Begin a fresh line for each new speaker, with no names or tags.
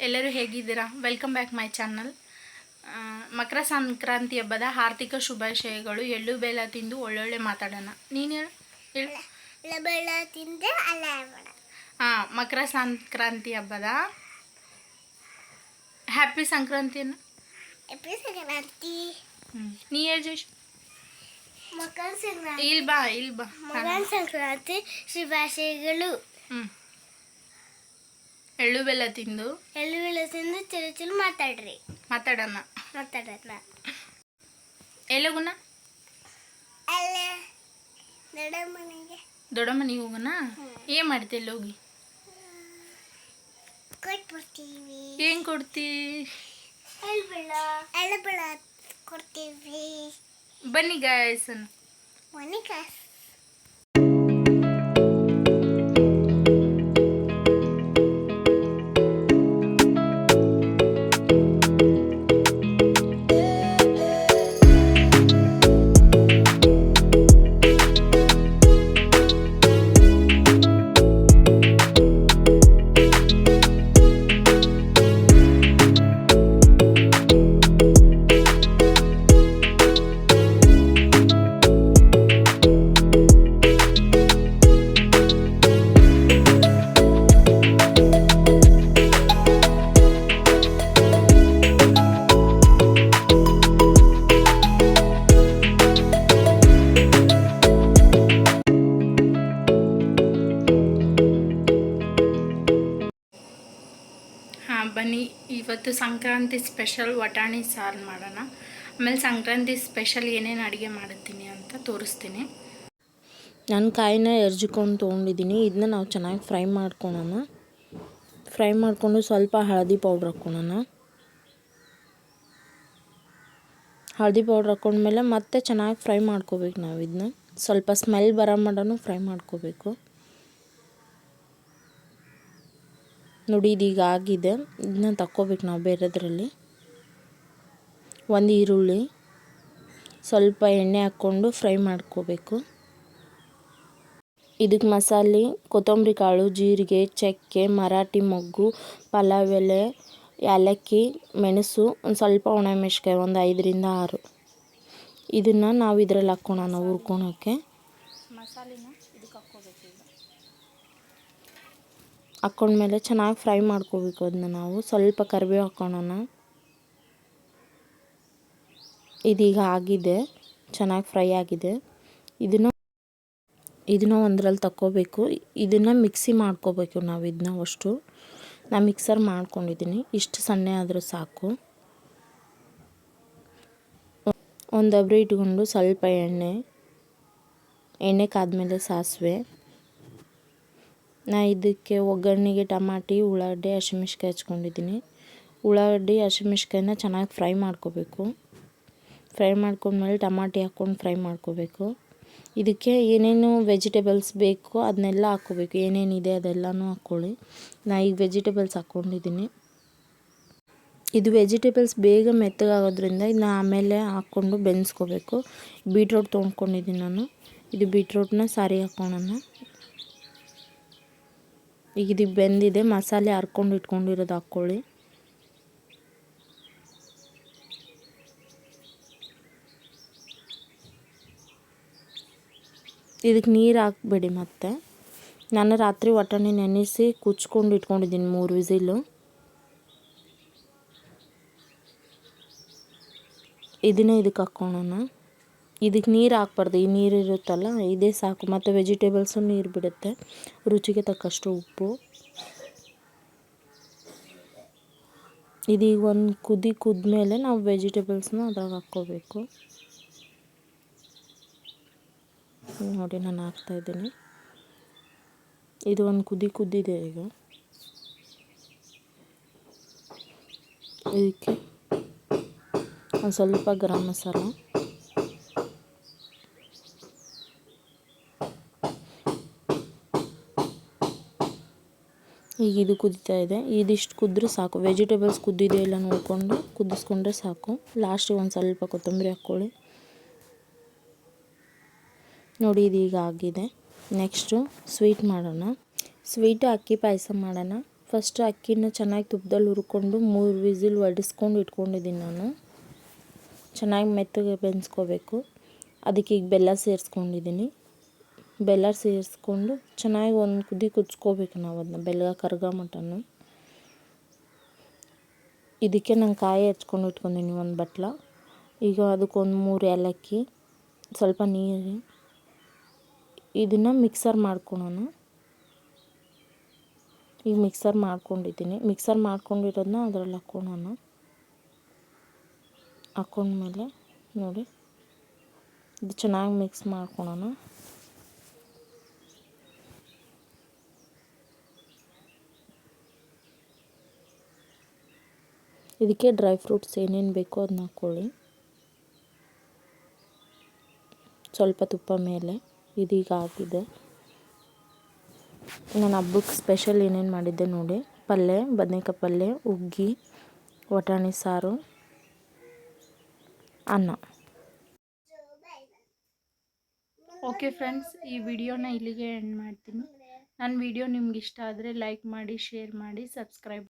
ಎಲ್ಲರೂ ಹೇಗಿದ್ದೀರಾ? Welcome back my channel Makara Sankranti ಹಬ್ಬದ ಆರ್ಥಿಕ ಶುಭಾಶಯಗಳು. ಎಳ್ಳು ಬೆಲ್ಲ ತಿಂದು ಒಳ್ಳೊಳ್ಳೆ ಮಾತಾಡೋಣ. ನೀನು
ತಿಂದೆ
ಹಾಂ ಮಕರ ಸಂಕ್ರಾಂತಿ ಹಬ್ಬದ ಹ್ಯಾಪಿ ಸಂಕ್ರಾಂತಿಯನ್ನು?
ಹ್ಯಾಪಿ ಸಂಕ್ರಾಂತಿ.
ಹ್ಞೂ ನೀ ಹೇಳಿ ಜೇಶ್.
ಮಕರ ಸಂಕ್ರಾಂತಿ.
ಇಲ್ಲಿ ಬಾ ಇಲ್ಲಿ ಬಾ.
ಮಕರ ಸಂಕ್ರಾಂತಿ ಶುಭಾಶಯಗಳು.
ಹ್ಞೂ ಎಳ್ಳು ಬೆಲ್ಲ ತಿಂದು?
ಎಳ್ಳು ಬೆಲ್ಲ ತಿಂದು ಚಿರು ಚಿರು ಮಾತಾಡ್ರಿ.
ಮಾತಾಡೋಣ.
ಮಾತಾಡೋಣ.
ಎಲ್ಲೋಗುಣ
ಅಲ್ಲ ದೊಡ್ಡ ಮನೆಗೆ
ದೊಡ್ಡ ಮನೆಗೆ ಹೋಗೋಣ ಏನ್ ಮಾಡ್ತಿಲ್ಲ ಹೋಗಿ?
ಕೊಟ್ಬಿಡ್ತೀವಿ.
ಏನು ಕೊಡ್ತಿ?
ಎಳ್ಳು ಬೆಲ್ಲ ಎಳ್ಳು ಬೆಳ್ಳ ಕೊಡ್ತೀವಿ.
ಬನ್ನಿ ಗಾಯಸನ್ ಬನ್ನಿ ಬನ್ನಿ ಇವತ್ತು ಸಂಕ್ರಾಂತಿ ಸ್ಪೆಷಲ್ ವಟಾಣಿ ಸಾರು ಮಾಡೋಣ. ಆಮೇಲೆ ಸಂಕ್ರಾಂತಿ ಸ್ಪೆಷಲ್ ಏನೇನು ಅಡುಗೆ ಮಾಡುತ್ತೀನಿ ಅಂತ ತೋರಿಸ್ತೀನಿ.
ನಾನು ಕಾಯಿನ ಎರ್ಜಿಕೊಂಡು ತೊಗೊಂಡಿದ್ದೀನಿ. ಇದನ್ನ ನಾವು ಚೆನ್ನಾಗಿ ಫ್ರೈ ಮಾಡ್ಕೊಳೋಣ. ಫ್ರೈ ಮಾಡಿಕೊಂಡು ಸ್ವಲ್ಪ ಹಳದಿ ಪೌಡ್ರ್ ಹಾಕ್ಕೊಳೋಣ. ಹಳದಿ ಪೌಡ್ರ್ ಹಾಕ್ಕೊಂಡ್ಮೇಲೆ ಮತ್ತೆ ಚೆನ್ನಾಗಿ ಫ್ರೈ ಮಾಡ್ಕೋಬೇಕು ನಾವು ಇದನ್ನ ಸ್ವಲ್ಪ ಸ್ಮೆಲ್ ಬರೋ ಮಾಡೋನು ಫ್ರೈ ಮಾಡ್ಕೋಬೇಕು. ನೋಡಿ, ಇದೀಗ ಆಗಿದೆ. ಇದನ್ನ ತಕ್ಕೋಬೇಕು ನಾವು ಬೇರೆದ್ರಲ್ಲಿ. ಒಂದು ಈರುಳ್ಳಿ, ಸ್ವಲ್ಪ ಎಣ್ಣೆ ಹಾಕ್ಕೊಂಡು ಫ್ರೈ ಮಾಡ್ಕೋಬೇಕು. ಇದಕ್ಕೆ ಮಸಾಲೆ, ಕೊತ್ತಂಬರಿ ಕಾಳು, ಜೀರಿಗೆ, ಚಕ್ಕೆ, ಮರಾಠಿ ಮೊಗ್ಗು, ಪಲಾವ್ ಎಲೆ, ಏಲಕ್ಕಿ, ಮೆಣಸು, ಒಂದು ಸ್ವಲ್ಪ ಒಣಮೆಣ್ಸಿಕಾಯಿ ಒಂದು ಐದರಿಂದ ಆರು. ಇದನ್ನು ನಾವು ಇದರಲ್ಲಿ ಹಾಕ್ಕೊಳೋಣ ಹುರ್ಕೊಳೋಕ್ಕೆ
ಮಸಾಲೆನ ಇದಕ್ಕೆ ಹಾಕ್ಕೋಬೇಕು ಈಗ
ಹಾಕ್ಕೊಂಡ್ಮೇಲೆ ಚೆನ್ನಾಗಿ ಫ್ರೈ ಮಾಡ್ಕೋಬೇಕು ಅದನ್ನ ನಾವು. ಸ್ವಲ್ಪ ಕರಿಬೇವು ಹಾಕ್ಕೊಳೋಣ ಇದೀಗ ಆಗಿದೆ. ಚೆನ್ನಾಗಿ ಫ್ರೈ ಆಗಿದೆ. ಇದನ್ನು, ಇದನ್ನ ಒಂದರಲ್ಲಿ ತಕ್ಕೋಬೇಕು. ಇದನ್ನು ಮಿಕ್ಸಿ ಮಾಡ್ಕೋಬೇಕು ನಾವು ಇದನ್ನ ಅಷ್ಟು. ನಾನು ಮಿಕ್ಸರ್ ಮಾಡ್ಕೊಂಡಿದ್ದೀನಿ. ಇಷ್ಟು ಸಣ್ಣ ಆದರೂ ಸಾಕು. ಒಂದು ಅಬ್ರಿ ಇಟ್ಕೊಂಡು ಸ್ವಲ್ಪ ಎಣ್ಣೆ ಎಣ್ಣೆ ಕಾದ್ಮೇಲೆ ಸಾಸಿವೆ. ನಾ ಇದಕ್ಕೆ ಒಗ್ಗರಣೆಗೆ ಟಮಾಟಿ, ಉಳ್ಳಾಗಡ್ಡೆ ಹಸಿಮೆಣ್ಸಿಕಾಯಿ ಹಚ್ಕೊಂಡಿದ್ದೀನಿ. ಉಳ್ಳಾಗಡ್ಡಿ ಹಸಿಮೆಣ್ಸಿಕಾಯಿನ ಚೆನ್ನಾಗಿ ಫ್ರೈ ಮಾಡ್ಕೋಬೇಕು. ಫ್ರೈ ಮಾಡ್ಕೊಂಡ್ಮೇಲೆ ಟಮಾಟಿ ಹಾಕ್ಕೊಂಡು ಫ್ರೈ ಮಾಡ್ಕೋಬೇಕು. ಇದಕ್ಕೆ ಏನೇನು ವೆಜಿಟೇಬಲ್ಸ್ ಬೇಕು ಅದನ್ನೆಲ್ಲ ಹಾಕ್ಕೋಬೇಕು. ಏನೇನಿದೆ ಅದೆಲ್ಲನೂ ಹಾಕ್ಕೊಳ್ಳಿ. ನಾ ಈಗ ವೆಜಿಟೇಬಲ್ಸ್ ಹಾಕ್ಕೊಂಡಿದ್ದೀನಿ. ಇದು ವೆಜಿಟೇಬಲ್ಸ್ ಬೇಗ ಮೆತ್ತಗಾಗೋದ್ರಿಂದ ಇದನ್ನ ಆಮೇಲೆ ಹಾಕ್ಕೊಂಡು ಬೆನ್ಸ್ಕೋಬೇಕು ಬೀಟ್ರೋಟ್ ತೊಗೊಂಡ್ಕೊಂಡಿದ್ದೀನಿ ನಾನು. ಇದು ಬೀಟ್ರೋಟ್ನ ಸಾರಿ ಹಾಕ್ಕೊಳ್ಳೋಣ ಈಗ ಇದಕ್ಕೆ ಬೆಂದಿದೆ, ಮಸಾಲೆ ಹರ್ಕೊಂಡು ಇಟ್ಕೊಂಡಿರೋದು ಹಾಕ್ಕೊಳ್ಳಿ ಇದಕ್ಕೆ ನೀರು ಹಾಕ್ಬೇಡಿ ಮತ್ತೆ. ನಾನು ರಾತ್ರಿ ಒಟ್ಟಣೆ ನೆನೆಸಿ ಕುಚ್ಕೊಂಡು ಇಟ್ಕೊಂಡಿದ್ದೀನಿ ಮೂರು ವಿಸಿಲು. ಇದನ್ನೇ ಇದಕ್ಕೆ ಹಾಕ್ಕೊಳ್ಳೋಣ ಇದಕ್ಕೆ ನೀರು ಹಾಕ್ಬಾರ್ದು. ಈ ನೀರು ಇರುತ್ತಲ್ಲ, ಇದೇ ಸಾಕು. ಮತ್ತು ವೆಜಿಟೇಬಲ್ಸು ನೀರು ಬಿಡುತ್ತೆ. ರುಚಿಗೆ ತಕ್ಕಷ್ಟು ಉಪ್ಪು. ಇದೀಗ ಒಂದು ಕುದಿ ಕುದ್ಮೇಲೆ ನಾವು ವೆಜಿಟೇಬಲ್ಸ್ನ ಅದ್ರಾಗ ಹಾಕ್ಕೋಬೇಕು. ನೋಡಿ, ನಾನು ಹಾಕ್ತಾಯಿದ್ದೀನಿ ಇದು ಒಂದು ಕುದಿ ಕುದ್ದಿದೆ ಈಗ. ಇದಕ್ಕೆ ಒಂದು ಸ್ವಲ್ಪ ಗರಂ ಮಸಾಲ. ಈಗ ಇದು ಕುದೀತಾ ಇದೆ. ಇದಿಷ್ಟು ಕುದ್ರೆ ಸಾಕು. ವೆಜಿಟೇಬಲ್ಸ್ ಕುದ್ದಿದೆ ಇಲ್ಲ ನೋಡಿಕೊಂಡು ಕುದಿಸ್ಕೊಂಡ್ರೆ ಸಾಕು. ಲಾಸ್ಟಿಗೆ ಒಂದು ಸ್ವಲ್ಪ ಕೊತ್ತಂಬರಿ ಹಾಕ್ಕೊಳ್ಳಿ. ನೋಡಿ ಇದೀಗ ಆಗಿದೆ. ನೆಕ್ಸ್ಟು ಸ್ವೀಟ್ ಮಾಡೋಣ. ಸ್ವೀಟು ಅಕ್ಕಿ ಪಾಯಸ ಮಾಡೋಣ. ಫಸ್ಟ್ ಅಕ್ಕಿನ ಚೆನ್ನಾಗಿ ತುಪ್ಪದಲ್ಲಿ ಹುರ್ಕೊಂಡು ಮೂರು ವಿಸಿಲ್ ಒಡಿಸ್ಕೊಂಡು ಇಟ್ಕೊಂಡಿದ್ದೀನಿ ನಾನು. ಚೆನ್ನಾಗಿ ಮೆತ್ತಗೆ ಬೆನ್ಸ್ಕೋಬೇಕು ಅದಕ್ಕೆ ಈಗ ಬೆಲ್ಲ ಸೇರಿಸ್ಕೊಂಡಿದ್ದೀನಿ. ಬೆಲ್ಲ ಸೇರಿಸ್ಕೊಂಡು ಚೆನ್ನಾಗಿ ಒಂದು ಕುದಿ ಕುದಿಸ್ಕೋಬೇಕು ನಾವು ಅದನ್ನ ಬೆಲ್ಲ ಕರ್ಗ ಮಟನ್ನು ಇದಕ್ಕೆ ನಾನು ಕಾಯಿ ಹಚ್ಕೊಂಡು ಇಟ್ಕೊಂಡಿನಿ ಒಂದು ಬಟ್ಲ. ಈಗ ಅದಕ್ಕೊಂದು ಮೂರು ಏಲಕ್ಕಿ, ಸ್ವಲ್ಪ ನೀರು. ಇದನ್ನು ಮಿಕ್ಸರ್ ಮಾಡ್ಕೊಳೋಣ. ಈಗ ಮಿಕ್ಸರ್ ಮಾಡ್ಕೊಂಡಿದ್ದೀನಿ. ಮಿಕ್ಸರ್ ಮಾಡ್ಕೊಂಡಿರೋದನ್ನ ಅದರಲ್ಲಿ ಹಾಕ್ಕೊಳೋಣ ಹಾಕ್ಕೊಂಡ್ಮೇಲೆ ನೋಡಿ, ಇದು ಚೆನ್ನಾಗಿ ಮಿಕ್ಸ್ ಮಾಡ್ಕೊಳೋಣ. ಇದಕ್ಕೆ ಡ್ರೈ ಫ್ರೂಟ್ಸ್ ಏನೇನು ಬೇಕೋ ಅದನ್ನ ಹಾಕ್ಕೊಳ್ಳಿ ಸ್ವಲ್ಪ ತುಪ್ಪ ಮೇಲೆ ಇದೀಗ ಆಗಿದೆ ನಾನು ಹಬ್ಬಕ್ಕೆ ಸ್ಪೆಷಲ್ ಏನೇನು ಮಾಡಿದ್ದೆ ನೋಡಿ. ಪಲ್ಯ ಬದನೇಕಾಯಿ ಪಲ್ಯ ಉಗ್ಗಿ, ವಟಾಣಿ ಸಾರು, ಅನ್ನ.
ಓಕೆ ಫ್ರೆಂಡ್ಸ್ ಈ ವಿಡಿಯೋನ ಇಲ್ಲಿಗೆ ಎಂಡ್ ಮಾಡ್ತೀನಿ. ನನ್ನ ವಿಡಿಯೋ ನಿಮ್ಗೆ ಇಷ್ಟ ಆದರೆ ಲೈಕ್ ಮಾಡಿ ಶೇರ್ ಮಾಡಿ ಸಬ್ಸ್ಕ್ರೈಬ್